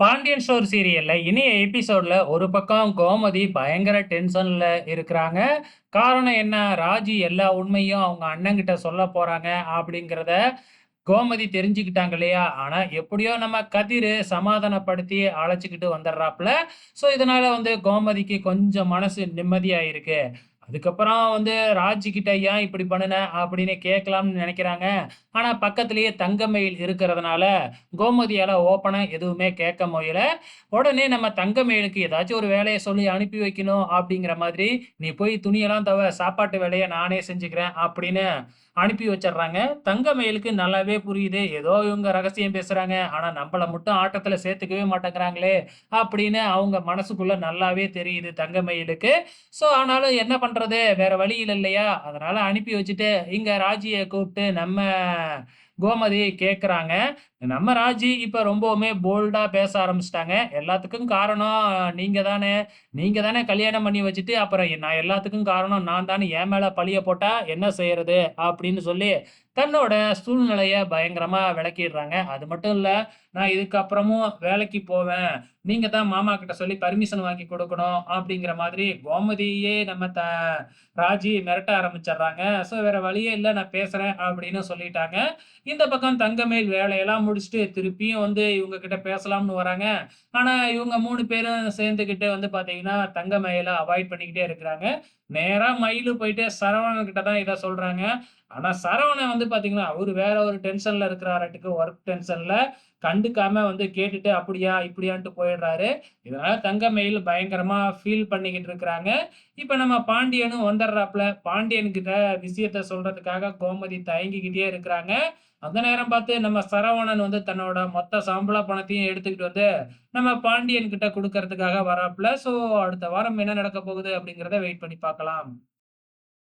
Pandian store சீரியல்ல இனிய எபிசோட்ல ஒரு பக்கம் கோமதி பயங்கர டென்ஷன்ல இருக்கிறாங்க. காரணம் என்ன? ராஜி எல்லா உண்மையும் அவங்க அண்ணங்கிட்ட சொல்ல போறாங்க அப்படிங்கிறத கோமதி தெரிஞ்சுக்கிட்டாங்க இல்லையா? ஆனா எப்படியோ நம்ம கதிர் சமாதானப்படுத்தி அழைச்சிக்கிட்டு வந்துடுறாப்புல. ஸோ இதனால வந்து கோமதிக்கு கொஞ்சம் மனசு நிம்மதியா இருக்கு. அதுக்கப்புறம் வந்து ராஜி ஏன் இப்படி பண்ணுன? அப்படின்னு கேட்கலாம்னு நினைக்கிறாங்க. ஆனால் பக்கத்திலேயே தங்கமயில் இருக்கிறதுனால, கோமதியால் ஓப்பனாக எதுவுமே கேட்க முயல உடனே நம்ம தங்கமயிலுக்கு ஏதாச்சும் ஒரு வேலையை சொல்லி அனுப்பி வைக்கணும் அப்படிங்கிற மாதிரி, "நீ போய் துணியெல்லாம் தவ சாப்பாட்டு வேலையை நானே செஞ்சுக்கிறேன்" அப்படின்னு அனுப்பி வச்சிடுறாங்க தங்கமயிலுக்கு நல்லாவே புரியுது. ஏதோ இவங்க ரகசியம் பேசுகிறாங்க ஆனால் நம்மள மட்டும் ஆட்டத்தில் சேர்த்துக்கவே மாட்டேங்கிறாங்களே! அப்படின்னு அவங்க மனசுக்குள்ளே நல்லாவே தெரியுது தங்கமயிலுக்கு. ஸோ ஆனாலும் என்ன பண்றது? வேற வழியில் இல்லையா? அதனால அனுப்பி வச்சுட்டு, இங்க ராஜிய கூப்பிட்டு நம்ம கோமதி கேட்குறாங்க. நம்ம ராஜி இப்போ ரொம்பவுமே போல்டாக பேச ஆரம்பிச்சிட்டாங்க எல்லாத்துக்கும் காரணம் நீங்கள் தானே! நீங்கள் தானே கல்யாணம் பண்ணி வச்சுட்டு, அப்புறம் நான் எல்லாத்துக்கும் காரணம் நான் தானே என் மேலே பழிய போட்டால் என்ன செய்யறது? அப்படின்னு சொல்லி, தன்னோட சூழ்நிலையை பயங்கரமாக விளக்கிடுறாங்க. அது மட்டும் இல்லை நான் இதுக்கப்புறமும் வேலைக்கு போவேன். நீங்கள் தான் மாமா கிட்ட சொல்லி பர்மிஷன் வாங்கி கொடுக்கணும் அப்படிங்கிற மாதிரி கோமதியே நம்ம த ராஜி மிரட்ட ஆரம்பிச்சிடுறாங்க ஸோ வேற வழியே இல்லை நான் பேசுகிறேன் அப்படின்னு சொல்லிட்டாங்க. இந்த பக்கம் தங்கமேல் வேலையெல்லாம் முடிச்சுட்டு திருப்பியும் வந்து இவங்க கிட்ட பேசலாம்னு வராங்க. ஆனா இவங்க மூணு பேரும் சேர்ந்துக்கிட்டு வந்து பாத்தீங்கன்னா தங்கமயில அவாய்ட் பண்ணிக்கிட்டே இருக்கிறாங்க. நேரா மயிலு போயிட்டு சரவணன் கிட்ட தான் இதை சொல்றாங்க. ஆனா சரவணன் வந்து பாத்தீங்கன்னா அவரு வேற ஒரு டென்ஷன்ல இருக்கிறாரட்டுக்கு ஒர்க் டென்ஷன்ல. கண்டுக்காம வந்து கேட்டுட்டு அப்படியா, இப்படியான்ட்டு போயிடுறாரு. இதனால தங்கமயில் பயங்கரமா ஃபீல் பண்ணிக்கிட்டு இருக்கிறாங்க. இப்ப நம்ம பாண்டியனும் வந்துடுறாப்புல. பாண்டியன் கிட்ட விஷயத்த சொல்றதுக்காக கோமதி தயங்கிக்கிட்டே இருக்கிறாங்க. அந்த நேரம் பார்த்து நம்ம சரவணன் வந்து தன்னோட மொத்த சம்பள பணத்தையும் எடுத்துக்கிட்டு வந்து, நம்ம பாண்டியன் கிட்ட குடுக்கறதுக்காக வராப்ல ஸோ அடுத்த வாரம் என்ன நடக்க போகுது அப்படிங்கிறத வெயிட் பண்ணி பார்க்கலாம்.